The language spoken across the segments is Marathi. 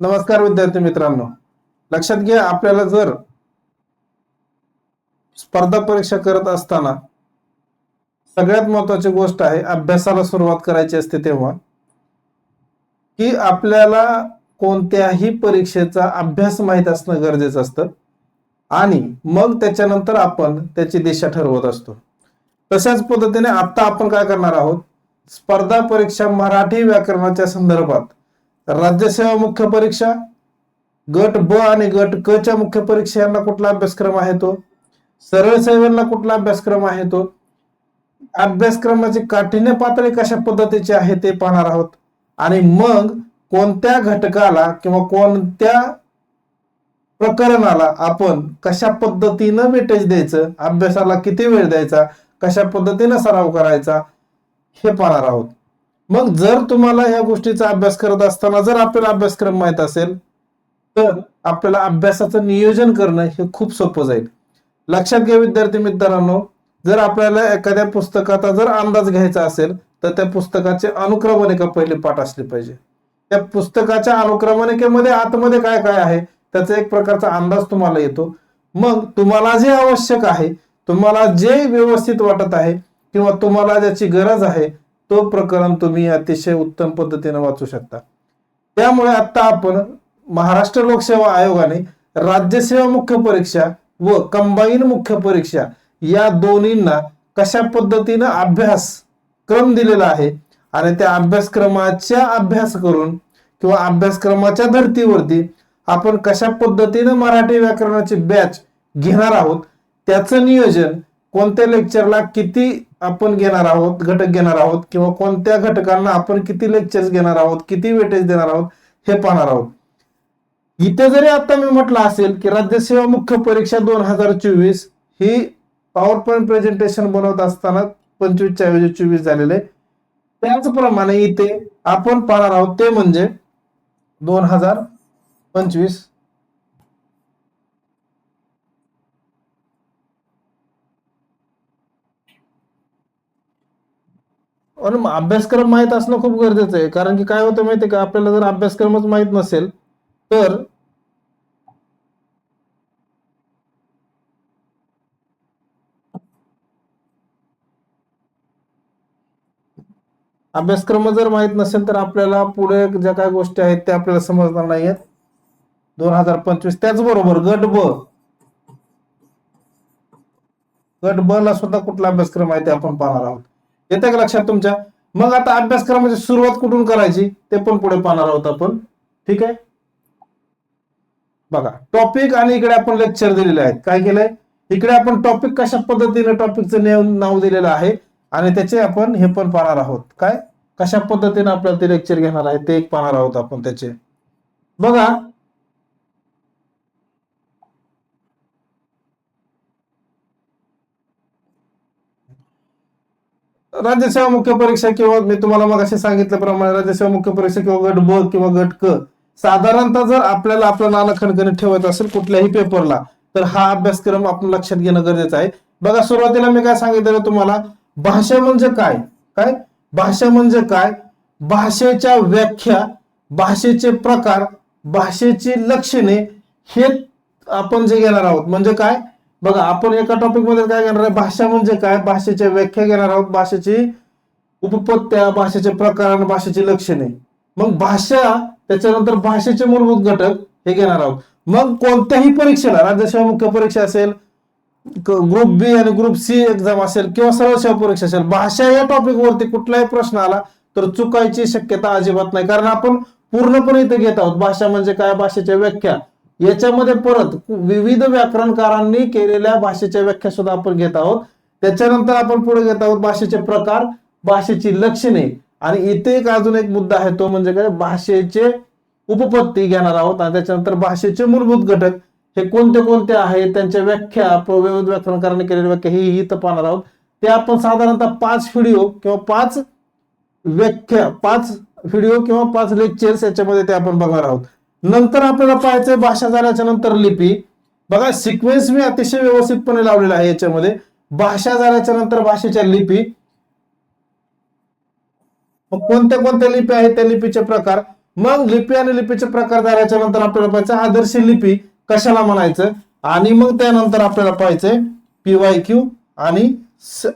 नमस्कार विद्यार्थी मित्रांनो. लक्षात घ्या आपल्याला जर स्पर्धा परीक्षा करत असताना सगळ्यात महत्वाची गोष्ट आहे अभ्यासाला सुरुवात करायची असते तेव्हा की आपल्याला कोणत्याही परीक्षेचा अभ्यास माहीत असणं गरजेचं असतं आणि मग त्याच्यानंतर आपण त्याची दिशा ठरवत असतो. तशाच पद्धतीने आता आपण काय करणार आहोत? स्पर्धा परीक्षा मराठी व्याकरणाच्या संदर्भात राज्यसेवा मुख्य परीक्षा गट ब आणि गट क च्या मुख्य परीक्षा यांना कुठला अभ्यासक्रम आहे तो? सरळ सेवेला कुठला अभ्यासक्रम आहे तो? अभ्यासक्रमाची काठिण्य पातळी कशा पद्धतीची आहे ते पाहणार आहोत. आणि मग कोणत्या घटकाला किंवा कोणत्या प्रकरणाला आपण कशा पद्धतीनं वेटेज द्यायचं अभ्यासाला किती वेळ द्यायचा कशा पद्धतीनं सराव करायचा हे पाहणार आहोत. मग जर तुम्हाला ह्या गोष्टीचा अभ्यास करत असताना जर आपल्याला अभ्यासक्रम माहीत असेल तर आपल्याला अभ्यासाचं नियोजन करणं हे खूप सोपं जाईल. लक्षात घ्या विद्यार्थी मित्रांनो जर आपल्याला एखाद्या पुस्तकाचा जर अंदाज घ्यायचा असेल तर त्या पुस्तकाचे अनुक्रमणिका पहिले पाठ असली पाहिजे. त्या पुस्तकाच्या अनुक्रमणिकेमध्ये आतमध्ये काय काय आहे त्याचा एक प्रकारचा अंदाज तुम्हाला येतो. मग तुम्हाला जे आवश्यक आहे तुम्हाला जे व्यवस्थित वाटत आहे किंवा तुम्हाला ज्याची गरज आहे तो प्रकरण तुम्ही अतिशय उत्तम पद्धतीने वाचू शकता. त्यामुळे आता आपण महाराष्ट्र लोकसेवा आयोगाने राज्यसेवा मुख्य परीक्षा व कंबाईन मुख्य परीक्षा या दोन्हींना कशा पद्धतीनं अभ्यास क्रम दिलेला आहे आणि त्या अभ्यासक्रमाच्या अभ्यास करून किंवा अभ्यासक्रमाच्या धर्तीवरती आपण कशा पद्धतीनं मराठी व्याकरणाची बॅच घेणार आहोत त्याचं नियोजन कोणत्या लेक्चरला किती आपण घेणार आहोत घटक घेणार आहोत किंवा कोणत्या घटकांना आपण किती लेक्चर्स घेणार आहोत किती वेटेज देणार आहोत हे पाहणार आहोत. इथे जरी आता मी म्हटलं असेल की राज्यसेवा मुख्य परीक्षा दोन हजार चोवीस ही पॉवर पॉईंट प्रेझेंटेशन बनवत असताना पंचवीसच्या ऐवजी चोवीस झालेले त्याचप्रमाणे इथे आपण पाहणार आहोत ते म्हणजे दोन हजार पंचवीस अभ्यासक्रम माहीत असणं खूप गरजेचं आहे. कारण की काय होतं माहितीये का? आपल्याला जर अभ्यासक्रमच माहीत नसेल तर अभ्यासक्रम जर माहीत नसेल तर आपल्याला पुढे ज्या काय गोष्टी आहेत त्या आपल्याला समजणार नाहीयेत. दोन हजार पंचवीस त्याचबरोबर गट ब गट ब ला सुद्धा कुठला अभ्यासक्रम आहे ते आपण पाहणार आहोत. येतं का लक्षात तुमच्या? मग आता अभ्यासक्रमाची सुरुवात कुठून करायची? ते पण पुढे पाहणार आहोत आपण. ठीक आहे? बघा टॉपिक आणि इकडे आपण लेक्चर दिलेले आहेत. काय केलंय? इकडे आपण टॉपिक कशा पद्धतीने टॉपिकचं नाव दिलेलं आहे? आणि त्याचे आपण हे पण पाहणार आहोत. काय? कशा पद्धतीने आपल्याला ते लेक्चर घेणार आहे? ते एक पाहणार आहोत आपण त्याचे. बघा राज्यसेवा मुख्य परीक्षा किंवा मी तुम्हाला मग असे सांगितल्याप्रमाणे राज्यसेवा मुख्य परीक्षा किंवा गट ब किंवा गट क साधारणतः जर आपल्याला आपलं नाणं खणखणीत ठेवायचं असेल कुठल्याही पेपरला तर हा अभ्यासक्रम आपण लक्षात घेणं गरजेचं आहे. बघा सुरुवातीला मी काय सांगितलं तुम्हाला भाषा म्हणजे काय? काय? भाषा म्हणजे काय? भाषेच्या व्याख्या भाषेचे प्रकार भाषेची लक्षणे हे आपण जे घेणार आहोत म्हणजे काय? बघा आपण एका टॉपिकमध्ये काय घेणार आहे? भाषा म्हणजे काय? भाषेच्या व्याख्या घेणार आहोत. भाषेची उपपत्त्या भाषेचे प्रकार आणि भाषेची लक्षणे. मग भाषा त्याच्यानंतर भाषेचे मूलभूत घटक हे घेणार आहोत. मग कोणत्याही परीक्षेला राज्यसेवा मुख्य परीक्षा असेल ग्रुप बी आणि ग्रुप सी एक्झाम असेल किंवा सर्व सेवा परीक्षा असेल भाषा या टॉपिक वरती कुठलाही प्रश्न आला तर चुकायची शक्यता अजिबात नाही. कारण आपण पूर्णपणे इथे घेत आहोत. भाषा म्हणजे काय? भाषेच्या व्याख्या. याच्यामध्ये परत विविध व्याकरणकारांनी केलेल्या भाषेच्या व्याख्या सुद्धा आपण घेत आहोत. त्याच्यानंतर आपण पुढे घेत आहोत भाषेचे प्रकार भाषेची लक्षणे. आणि इथे एक अजून एक मुद्दा आहे तो म्हणजे काय? भाषेचे उपपत्ती घेणार आहोत. आणि त्याच्यानंतर भाषेचे मूलभूत घटक. हे कोणते कोणते आहेत त्यांच्या व्याख्या विविध व्याकरणकारांनी केलेल्या व्याख्या ही इथं पाहणार आहोत. ते आपण साधारणतः पाच व्हिडिओ किंवा पाच व्याख्या पाच व्हिडिओ किंवा पाच लेक्चर्स याच्यामध्ये ते आपण बघणार आहोत. नंतर आपल्याला पाहायचंय भाषा झाल्याच्यानंतर लिपी. बघा सिक्वेन्स मी अतिशय व्यवस्थितपणे लावलेला आहे याच्यामध्ये. भाषा झाल्याच्यानंतर भाषेच्या लिपी. मग कोणत्या कोणत्या लिपी आहेत त्या लिपीचे प्रकार? मग लिपी आणि लिपीचे प्रकार झाल्याच्यानंतर आपल्याला पाहिजे आदर्श लिपी. कशाला म्हणायचं? आणि मग त्यानंतर आपल्याला पाहायचंय पीवाय क्यू आणि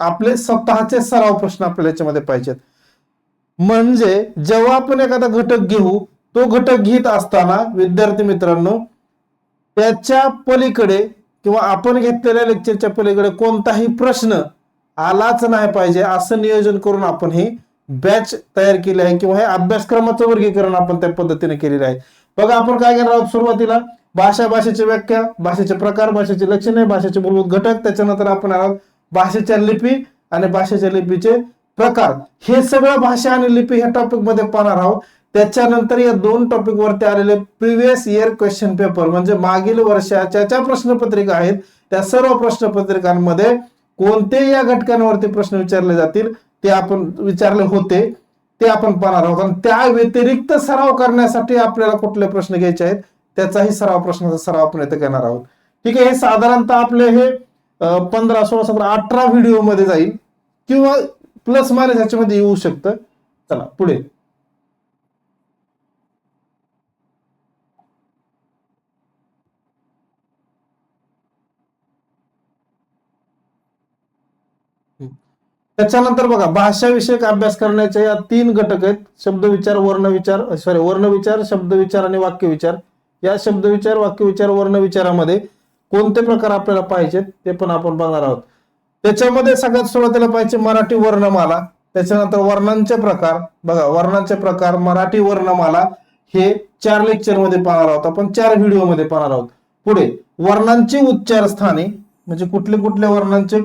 आपले स्वतःचे सराव प्रश्न आपल्याला याच्यामध्ये पाहिजेत म्हणजे जेव्हा आपण एखादा घटक घेऊ तो घटक घेत असताना विद्यार्थी मित्रांनो त्याच्या पलीकडे किंवा आपण घेतलेल्या लेक्चरच्या पलीकडे कोणताही प्रश्न आलाच नाही पाहिजे असं नियोजन करून आपण ही बॅच तयार केली आहे किंवा हे अभ्यासक्रमाचं वर्गीकरण आपण त्या पद्धतीने केलेलं आहे. बघा आपण काय करणार आहोत सुरुवातीला? भाषा भाषेची व्याख्या भाषेचे प्रकार भाषेची लक्षणे भाषेचे मूलभूत घटक त्याच्यानंतर आपण आहोत भाषेच्या लिपी आणि भाषेच्या लिपीचे प्रकार. हे सगळं भाषा आणि लिपी ह्या टॉपिकमध्ये पाहणार आहोत. त्याच्यानंतर या दोन टॉपिक वरती आलेले प्रिव्हियस इयर क्वेश्चन पेपर म्हणजे मागील वर्षाच्या ज्या प्रश्नपत्रिका आहेत त्या सर्व प्रश्नपत्रिकांमध्ये कोणते या घटकांवरती प्रश्न विचारले जातील ते आपण विचारले होते ते आपण पाहणार आहोत. आणि त्या व्यतिरिक्त सराव करण्यासाठी आपल्याला कुठले प्रश्न घ्यायचे आहेत त्याचाही सराव प्रश्नाचा सराव आपण इथे करणार आहोत. ठीक आहे हे साधारणतः आपले हे पंधरा सोळा सतरा अठरा व्हिडिओमध्ये जाईल किंवा प्लस मायनस ह्याच्यामध्ये येऊ शकतं. चला पुढे. त्याच्यानंतर बघा भाषा विषयक अभ्यास करण्याचे या तीन घटक आहेत. शब्द विचार वर्ण विचार सॉरी वर्ण विचार शब्द विचार आणि वाक्य विचार या शब्द विचार वाक्य विचार वर्ण विचारामध्ये कोणते प्रकार आपल्याला पाहिजेत ते पण आपण बघणार आहोत. त्याच्यामध्ये सगळ्यात सुरुवातीला पाहिजे मराठी वर्णमाला. त्याच्यानंतर वर्णांचे प्रकार. बघा वर्णांचे प्रकार मराठी वर्णमाला हे चार लेक्चरमध्ये पाहणार आहोत. आपण चार व्हिडिओमध्ये पाहणार आहोत. पुढे वर्णांची उच्चार स्थाने म्हणजे कुठले कुठले वर्णांचे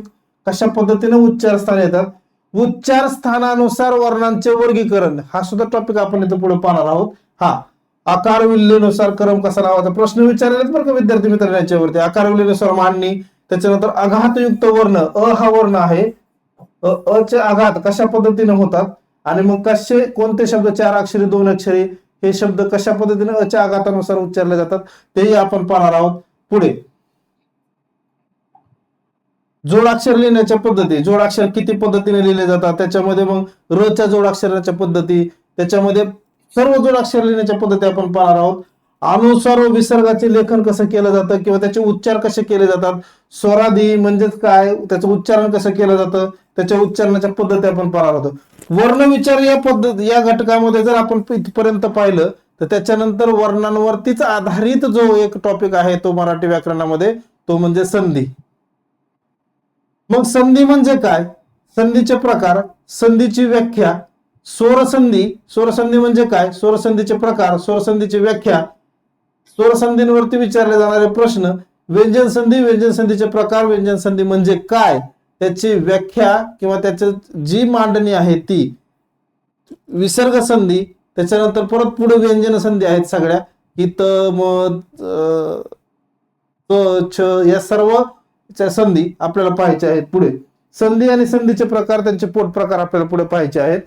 कशा पद्धतीने उच्चार स्थान येतात उच्चार स्थानानुसार वर्णांचे वर्गीकरण. हा सुद्धा टॉपिक आपण इथे पुढे पाहणार आहोत. हा आकार विल्लेनुसार क्रम कसा लावायचा प्रश्न विचारलेत बरं का विद्यार्थी मित्रांनो याच्यावरती. आकार विल्लेनुसार मांडणी त्याच्यानंतर आघातयुक्त वर्ण अ हा वर्ण आहे. अ अ चे आघात कशा पद्धतीने होतात? आणि मग कसे कोणते शब्द चार अक्षरी दोन अक्षरी हे शब्द कशा पद्धतीने अ आघातानुसार उच्चारले जातात? तेही आपण पाहणार आहोत. पुढे जोडाक्षर लिहिण्याच्या पद्धती जोडाक्षर किती पद्धतीने लिहिले जातात त्याच्यामध्ये मग र च्या जोडाक्षराच्या पद्धती त्याच्यामध्ये सर्व जोडाक्षर लिहिण्याच्या पद्धती आपण पाहणार आहोत. अनुस्वार व विसर्गाचे लेखन कसं केलं जातं किंवा त्याचे उच्चार कसे केले जातात स्वराधी म्हणजेच काय त्याचं उच्चारण कसं केलं जातं त्याच्या उच्चारणाच्या पद्धती आपण पाहणार आहोत. वर्ण विचार या पद्धत या घटकामध्ये जर आपण इथपर्यंत पाहिलं तर त्याच्यानंतर वर्णांवरतीच आधारित जो एक टॉपिक आहे तो मराठी व्याकरणामध्ये तो म्हणजे संधी. मग संधी म्हणजे काय? संधीचे प्रकार संधीची व्याख्या स्वरसंधी. स्वरसंधी म्हणजे काय? स्वरसंधीचे प्रकार स्वरसंधीची व्याख्या. स्वरसंधींवरती विचारले जाणारे प्रश्न व्यंजन संधी व्यंजन संधीचे प्रकार व्यंजन संधी म्हणजे काय? त्याची व्याख्या किंवा त्याची जी मांडणी आहे ती. विसर्ग संधी त्याच्यानंतर परत पुढे व्यंजन संधी आहेत सगळ्या. इत म छ या सर्व च्या संधी आपल्याला पाहायच्या आहेत पुढे. संधी आणि संधीचे प्रकार त्यांचे पोट प्रकार आपल्याला पुढे पाहायचे आहेत.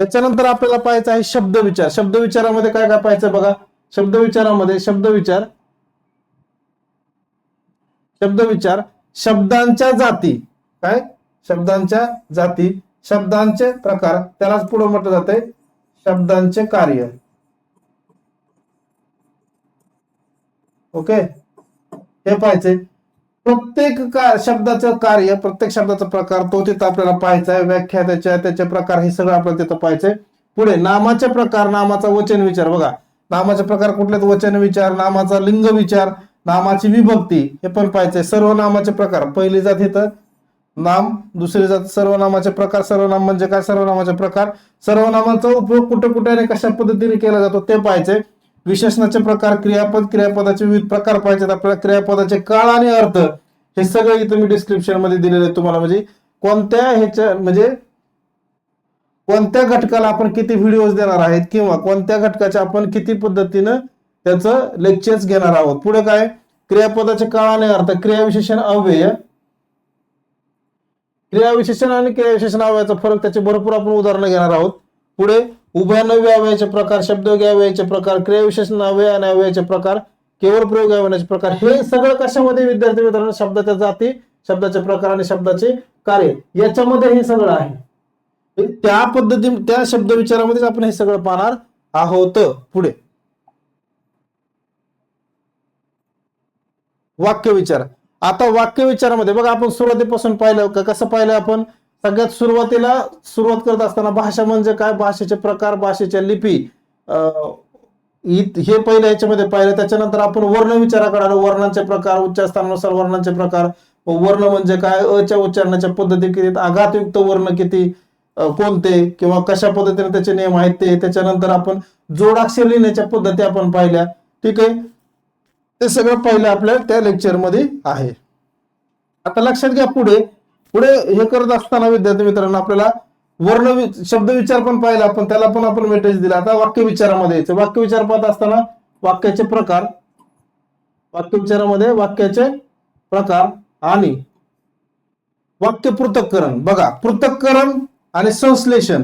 त्याच्यानंतर आपल्याला पाहायचं आहे शब्द विचार शब्द विचारामध्ये काय काय पाहायचं बघा? शब्द विचारामध्ये शब्द विचार शब्द विचार शब्दांच्या जाती. काय? शब्दांच्या जाती. शब्दांचे प्रकार. त्यालाच पुढे म्हटलं जाते शब्दांचे कार्य. ओके? हे पाहायचे प्रत्येक का शब्दाचं कार्य प्रत्येक शब्दाचा प्रकार तो तिथं आपल्याला पाहायचा आहे. व्याख्या त्याच्या त्याचे प्रकार हे सगळं आपल्याला तिथं पाहायचंय. पुढे नामाचे प्रकार नामाचा वचन विचार. बघा नामाचे प्रकार कुठले वचन विचार नामाचा लिंग विचार नामाची विभक्ती हे पण पाहायचंय. सर्व नामाचे प्रकार. पहिली जात इथं नाम. दुसरी जात सर्वनामाचे प्रकार. सर्वनाम म्हणजे काय? सर्वनामाचे प्रकार. सर्वनामाचा उपयोग कुठे कुठे आणि कशा पद्धतीने केला जातो ते पाहायचे विशेषणाचे प्रकार क्रियापद क्रियापदाचे विविध प्रकार पाहिजेत आपल्याला क्रियापदाचे काळ आणि अर्थ हे सगळं इथं मी डिस्क्रिप्शनमध्ये दिलेलं आहे तुम्हाला. म्हणजे कोणत्या ह्याच्या म्हणजे कोणत्या घटकाला आपण किती व्हिडिओज देणार आहेत किंवा कोणत्या घटकाच्या आपण किती पद्धतीनं त्याचं लेक्चर्स घेणार आहोत? पुढे काय? क्रियापदाचे काळ आणि अर्थ. क्रियाविशेषण अव्यय. क्रियाविशेषण आणि क्रियाविशेषण अव्ययाचा फरक त्याचे भरपूर आपण उदाहरणं घेणार आहोत. पुढे उभयानव्य अव्ययाचे प्रकार शब्दयोगी अव्ययाचे प्रकार क्रियाविशेषण अव्यय आणि अव्ययाचे प्रकार केवळ प्रयोग अव्ययाचे प्रकार हे सगळं कशामध्ये विद्यार्थी मित्रांनो? शब्दाच्या जाती शब्दाचे प्रकार आणि शब्दाचे कार्य. याच्यामध्ये हे सगळं आहे. म्हणजे त्या पद्धती त्या शब्द विचारामध्येच आपण हे सगळं पाहणार आहोत. पुढे. वाक्य विचार. आता वाक्य विचारामध्ये बघा आपण सुरुवातीपासून पाहिलं का? कसं पाहिलं आपण? सगळ्यात सुरुवातीला सुरुवात करत असताना भाषा म्हणजे काय? भाषेचे प्रकार भाषेच्या लिपी. अं, हे पहिले याच्यामध्ये पाहिलं. त्याच्यानंतर आपण वर्ण विचाराकडे आलो. वर्णांचे प्रकार उच्चारस्थानानुसार वर्णांचे प्रकार. वर्ण म्हणजे काय? अच्या उच्चारणाच्या पद्धती किती आघातयुक्त वर्ण किती? कोणते? किंवा कशा पद्धतीने त्याचे नियम आहेत ते? त्याच्यानंतर आपण जोडाक्षर लिहिण्याच्या पद्धती आपण पाहिल्या. ठीक आहे? ते सगळं पाहिलं आपल्या त्या लेक्चरमध्ये आहे. आता लक्षात घ्या पुढे. पुढे हे करत असताना विद्यार्थी मित्रांनो आपल्याला वर्ण शब्द विचार पण पाहिला आपण त्याला पण आपण मेटेज दिला. आता वाक्य विचारामध्ये यायचं. वाक्य विचार पाहत असताना वाक्याचे प्रकार. वाक्य विचारामध्ये वाक्याचे प्रकार आणि वाक्य पृथक्करण. बघा पृथक्करण आणि संश्लेषण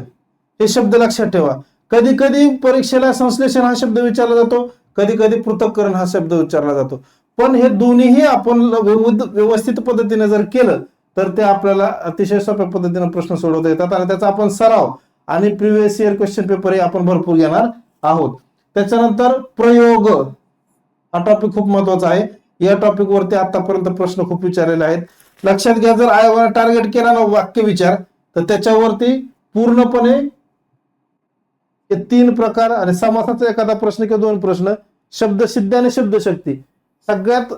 हे शब्द लक्षात ठेवा. कधी कधी परीक्षेला संश्लेषण हा शब्द विचारला जातो कधी कधी पृथक्करण हा शब्द विचारला जातो. पण हे दोन्हीही आपण व्यवस्थित पद्धतीने जर केलं तर ते आपल्याला अतिशय सोप्या पद्धतीने प्रश्न सोडवता येतात आणि त्याचा आपण सराव आणि प्रिव्हियस इयर क्वेश्चन पेपर हे आपण भरपूर घेणार आहोत. त्याच्यानंतर प्रयोग हा टॉपिक खूप महत्त्वाचा आहे. या टॉपिक वरती आतापर्यंत प्रश्न खूप विचारलेले आहेत. लक्षात घ्या जर आयोगाने टार्गेट केला ना वाक्य विचार तर त्याच्यावरती पूर्णपणे हे तीन प्रकार आणि समासाचा एखादा प्रश्न किंवा दोन प्रश्न शब्दसिद्धी आणि शब्दशक्ती सगळ्यात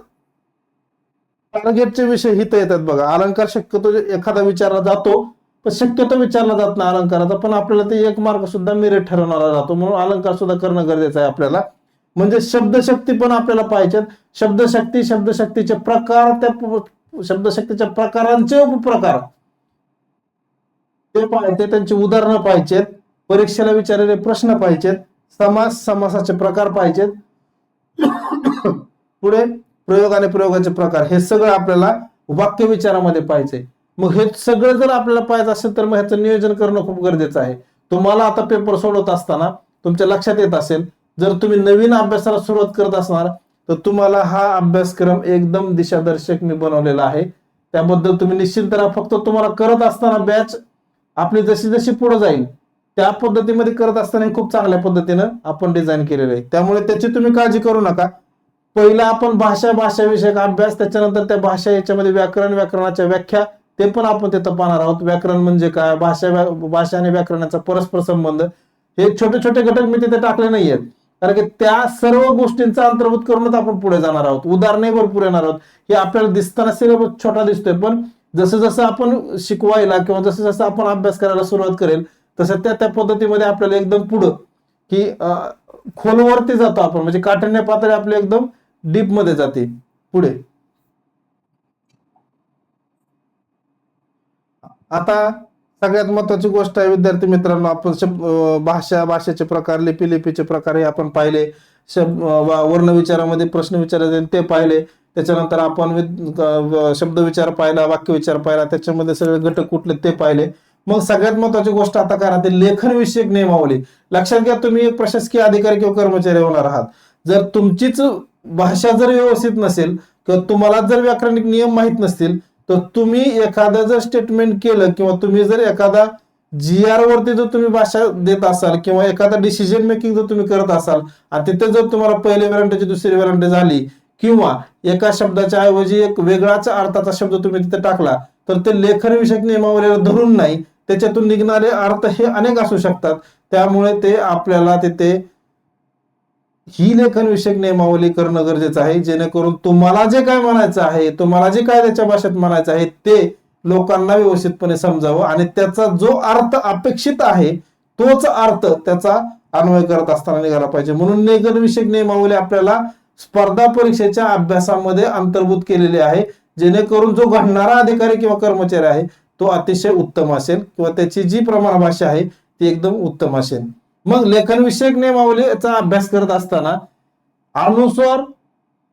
टार्गेटचे विषय हित येतात बघा. अलंकार शक्यतो एखादा विचारला जातो पण शक्यतो विचारला जात नाही अलंकाराचा. पण आपल्याला ते एक मार्ग सुद्धा मेरिट ठरवणारा जातो म्हणून अलंकार सुद्धा करणं गरजेचं आहे आपल्याला. म्हणजे शब्दशक्ती पण आपल्याला पाहिजेत शब्दशक्ती शब्दशक्तीचे प्रकार त्या शब्दशक्तीच्या प्रकारांचे उपप्रकार. ते पाहिजे त्यांची उदाहरणं पाहिजेत परीक्षेला विचारलेले प्रश्न पाहिजेत समास समासाचे प्रकार पाहिजेत पुढे प्रयोग आणि प्रयोगाचे प्रकार हे सगळं आपल्याला वाक्य विचारामध्ये पाहिजे मग हे सगळं जर आपल्याला पाहिजे असेल तर मग ह्याचं नियोजन करणं खूप गरजेचं आहे. तुम्हाला आता पेपर सोडवत असताना तुमच्या लक्षात येत असेल जर तुम्ही नवीन अभ्यासाला सुरुवात करत असणार तर तुम्हाला हा अभ्यासक्रम एकदम दिशादर्शक मी बनवलेला आहे. त्याबद्दल तुम्ही निश्चिंत राहा. फक्त तुम्हाला करत असताना बॅच आपली जशी जशी पुढे जाईल त्या पद्धतीमध्ये करत असताना खूप चांगल्या पद्धतीनं आपण डिझाईन केलेलं आहे. त्यामुळे त्याची तुम्ही काळजी करू नका. पहिला आपण भाषा भाषा विषयक अभ्यास त्याच्यानंतर त्या भाषा याच्यामध्ये व्याकरण व्याकरणाच्या व्याख्या ते पण आपण तिथं पाहणार आहोत. व्याकरण म्हणजे काय? भाषा भाषा आणि व्याकरणाचा परस्पर संबंध. हे छोटे छोटे घटक मी तिथे टाकले नाहीयेत. कारण की त्या सर्व गोष्टींचा अंतर्भूत करूनच आपण पुढे जाणार आहोत. उदाहरणे भरपूर येणार आहोत. हे आपल्याला दिसताना सिलेबस छोटा दिसतोय पण जसं जसं आपण शिकवायला किंवा जसं जसं आपण अभ्यास करायला सुरुवात करेल तसं त्या त्या पद्धतीमध्ये आपल्याला एकदम पुढं की खोलवरती जातो आपण. म्हणजे काठिण्य पातळी आपली एकदम डीपमध्ये जाते. पुढे. आता सगळ्यात महत्वाची गोष्ट आहे विद्यार्थी मित्रांनो आपण भाषा भाषेचे प्रकार लिपी लिपीचे प्रकार हे आपण पाहिले. वर्ण विचारामध्ये प्रश्न विचारले जाईल ते पाहिले. त्याच्यानंतर आपण शब्द विचार पाहिला वाक्य विचार पाहिला त्याच्यामध्ये सगळे घटक कुठले ते पाहिले. मग सगळ्यात महत्वाची गोष्ट आता काय राहते लेखन विषयक नियमावली. लक्षात घ्या तुम्ही एक प्रशासकीय अधिकारी किंवा कर्मचारी होणार आहात. जर तुमचीच भाषा जर व्यवस्थित नसेल किंवा तुम्हाला जर व्याकरणिक नियम माहीत नसतील तर तुम्ही एखादं जर स्टेटमेंट केलं किंवा तुम्ही जर एखादा जी आर वरती जर तुम्ही भाषा देत असाल किंवा एखादा डिसिजन मेकिंग जर तुम्ही करत असाल आणि तिथे जर तुम्हाला पहिली वेरांटीची दुसरी वेरांटी झाली किंवा एका शब्दाच्या ऐवजी एक वेगळाच अर्थाचा शब्द तुम्ही तिथे टाकला तर ते लेखन विषयक नियमावलीला धरून नाही त्याच्यातून निघणारे अर्थ हे अनेक असू शकतात. त्यामुळे ते आपल्याला तिथे ही लेखन विषयक नियमावली करणं गरजेचं आहे जेणेकरून तुम्हाला जे काय म्हणायचं आहे तुम्हाला जे काय त्याच्या भाषेत म्हणायचं आहे ते लोकांना व्यवस्थितपणे समजावं आणि त्याचा जो अर्थ अपेक्षित आहे तोच अर्थ त्याचा अन्वय करत असताना निघाला पाहिजे. म्हणून लेखनविषयक नियमावली आपल्याला स्पर्धा परीक्षेच्या अभ्यासामध्ये अंतर्भूत केलेली आहे जेणेकरून जो घडणारा अधिकारी किंवा कर्मचारी आहे तो अतिशय उत्तम असेल किंवा त्याची जी प्रमाण भाषा आहे ती एकदम उत्तम असेल. मग लेखनविषयक नियमावली नियमावलीचा अभ्यास करत असताना अनुस्वर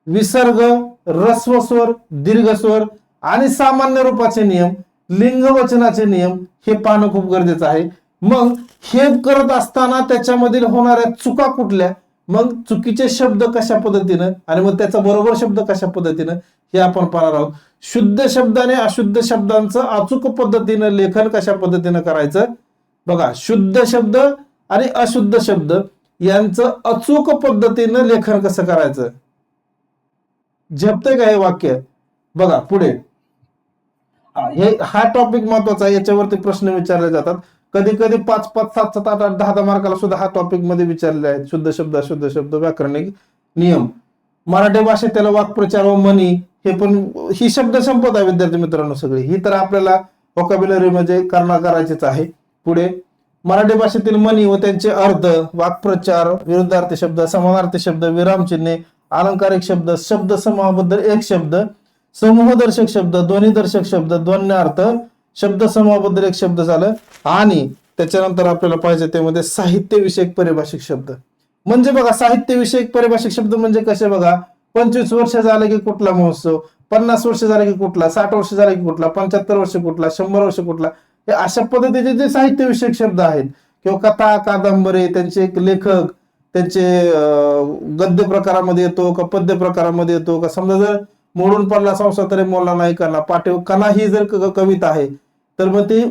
विसर्ग रस्वस्वर दीर्घस्वर आणि सामान्य रूपाचे नियम लिंगवचनाचे नियम हे पाहणं खूप गरजेचं आहे. मग हे करत असताना त्याच्यामधील होणाऱ्या चुका कुठल्या? मग चुकीचे शब्द कशा पद्धतीनं आणि मग त्याचा बरोबर शब्द कशा पद्धतीनं हे आपण पाहणार आहोत. शुद्ध शब्दाने अशुद्ध शब्दांचं अचूक पद्धतीनं लेखन कशा पद्धतीनं करायचं? बघा शुद्ध शब्द आणि अशुद्ध शब्द यांचं अचूक पद्धतीनं लेखन कसं करायचं? झेपतंय का हे वाक्य? बघा पुढे. हे हा टॉपिक महत्त्वाचा आहे याच्यावरती प्रश्न विचारले जातात. कधी कधी पाच पाच सात सात आठ आठ दहा दहा मार्काला सुद्धा हा टॉपिकमध्ये विचारले आहेत. शुद्ध शब्द अशुद्ध शब्द व्याकरणिक नियम. मराठी भाषेत त्याला वाक्प्रचार व म्हणी हे पण ही शब्द संपदा विद्यार्थी मित्रांनो सगळी. ही तर आपल्याला वॉकॅब्युलरी मध्ये म्हणजे करणं करायचीच आहे. पुढे. मराठी भाषेतील म्हणी व त्यांचे अर्थ वाक्प्रचार विरुद्धार्थी शब्द समानार्थी शब्द विरामचिन्हे अलंकारिक शब्द शब्द समूहाबद्दल एक शब्द समूहदर्शक शब्द ध्वनिदर्शक शब्द ध्वन्यार्थ शब्द समूहाबद्दल एक शब्द झालं. आणि त्याच्यानंतर आपल्याला पाहिजे त्यामध्ये साहित्यविषयक परिभाषिक शब्द. म्हणजे बघा साहित्यविषयक परिभाषिक शब्द म्हणजे कसे बघा? पंचवीस वर्ष झाले की कुठला महोत्सव? पन्नास वर्ष झाले की कुठला? साठ वर्ष झाले की कुठला? पंच्याहत्तर वर्ष कुठला? शंभर वर्ष कुठला? हे अशा पद्धतीचे जे साहित्यविषयक शब्द आहेत किंवा कथा कादंबरी त्यांचे एक लेखक त्यांचे गद्य प्रकारामध्ये येतो का पद्य प्रकारामध्ये येतो का समजा जर मोडून पडला संसार तरी मोडला नाही करणार. पाठीव कणा ही जर कविता आहे तर मग ती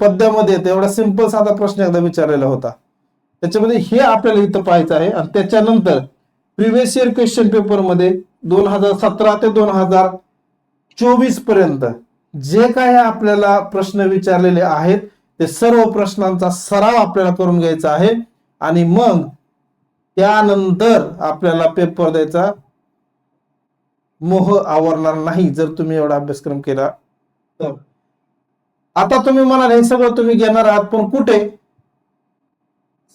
पद्यामध्ये येते. एवढा सिंपल साधा प्रश्न एकदा विचारलेला होता. त्याच्यामध्ये हे आपल्याला इथं पाहायचं आहे. आणि त्याच्यानंतर प्रिव्हियस इयर क्वेश्चन पेपरमध्ये दोन हजार सतरा ते दोन हजार चोवीसपर्यंत जे काही आपल्याला प्रश्न विचारलेले आहेत ते सर्व प्रश्नांचा सराव आपल्याला करून घ्यायचा आहे. आणि मग त्यानंतर आपल्याला पेपर द्यायचा. मोह आवरणार नाही जर तुम्ही एवढा अभ्यासक्रम केला तर. आता तुम्ही म्हणाल हे सगळं तुम्ही घेणार आहात पण कुठे?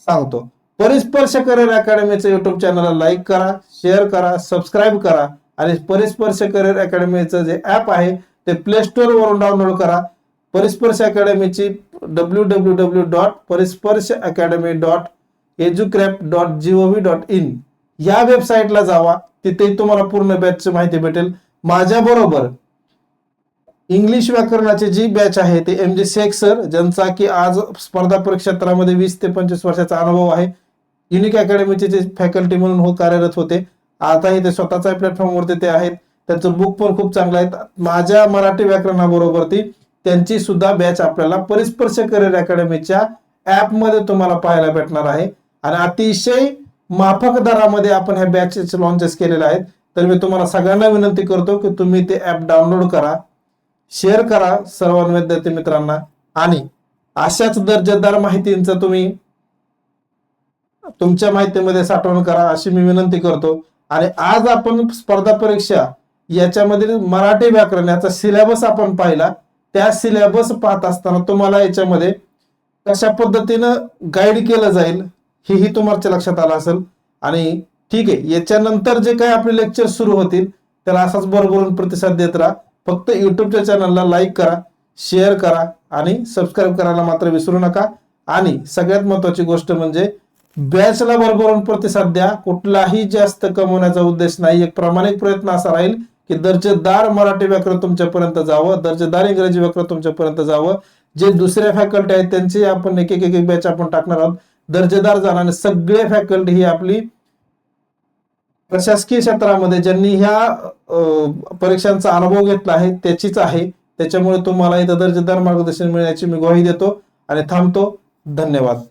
सांगतो. परिस्पर्श करिअर अकॅडमीचं युट्यूब चॅनलला लाईक करा शेअर करा सबस्क्राईब करा. आणि परिस्पर्श करिअर अकॅडमीचं जे ऍप आहे ते प्ले स्टोअर वरून डाउनलोड करा. Parisparsh अकॅडमीची W W W dot Parisparsh academy dot एज्युक्रॅप dot G O V dot in या वेबसाईटला जावा. तिथे तुम्हाला पूर्ण बॅचची माहिती भेटेल. माझ्या बरोबर इंग्लिश व्याकरणाची जी बॅच आहे ते एम जे शेख सर ज्यांचा की आज स्पर्धा परीक्षा क्षेत्रामध्ये वीस ते पंचवीस वर्षाचा अनुभव आहे. युनिक अकॅडमीचे जे फॅकल्टी म्हणून हो कार्यरत होते. आताही ते स्वतःच्या प्लॅटफॉर्मवरती ते आहेत. त्यांचं बुक पण खूप चांगलं आहे. माझ्या मराठी व्याकरणाबरोबर ती त्यांची सुद्धा बॅच आपल्याला परिस्पर्श करिअर अकॅडमीच्या ऍपमध्ये तुम्हाला पाहायला भेटणार आहे. आणि अतिशय माफक दरामध्ये आपण ह्या बॅचेस लॉन्चेस केलेले आहेत. तर मी तुम्हाला सगळ्यांना विनंती करतो की तुम्ही ते ऍप डाउनलोड करा शेअर करा सर्व विद्यार्थी मित्रांना. आणि अशाच दर्जेदार माहितींचा तुम्ही तुमच्या माहितीमध्ये साठवण करा अशी मी विनंती करतो. आणि आज आपण स्पर्धा परीक्षा याच्यामध्ये मराठी व्याकरण याचा सिलेबस आपण पाहिला. त्या सिलेबस पाहत असताना तुम्हाला याच्यामध्ये कशा पद्धतीनं गाईड केलं जाईल हेही तुम्हाला लक्षात आलं असेल. आणि ठीक आहे याच्यानंतर जे काही आपले लेक्चर सुरू होतील त्याला असाच बरोबरून प्रतिसाद देत राहा. फक्त युट्यूबच्या चॅनलला लाईक करा शेअर करा आणि सबस्क्राईब करायला मात्र विसरू नका. आणि सगळ्यात महत्वाची गोष्ट म्हणजे बॅचला भरभरून प्रतिसाद द्या. कुठलाही जास्त कमवण्याचा उद्देश नाही. एक प्रामाणिक प्रयत्न असा राहील की दर्जेदार मराठी व्याकरण तुमच्यापर्यंत जावं दर्जेदार इंग्रजी व्याकरण तुमच्यापर्यंत जावं. जे दुसऱ्या फॅकल्टी आहेत त्यांचे आपण एक एक एक बॅच आपण टाकणार आहोत. दर्जेदार जाणार सगळे फॅकल्टी ही आपली प्रशासकीय क्षेत्रामध्ये ज्यांनी ह्या परीक्षांचा अनुभव घेतला आहे त्याचीच आहे. त्याच्यामुळे तुम्हाला इथं दर्जेदार मार्गदर्शन मिळण्याची मी ग्वाही देतो आणि थांबतो. धन्यवाद.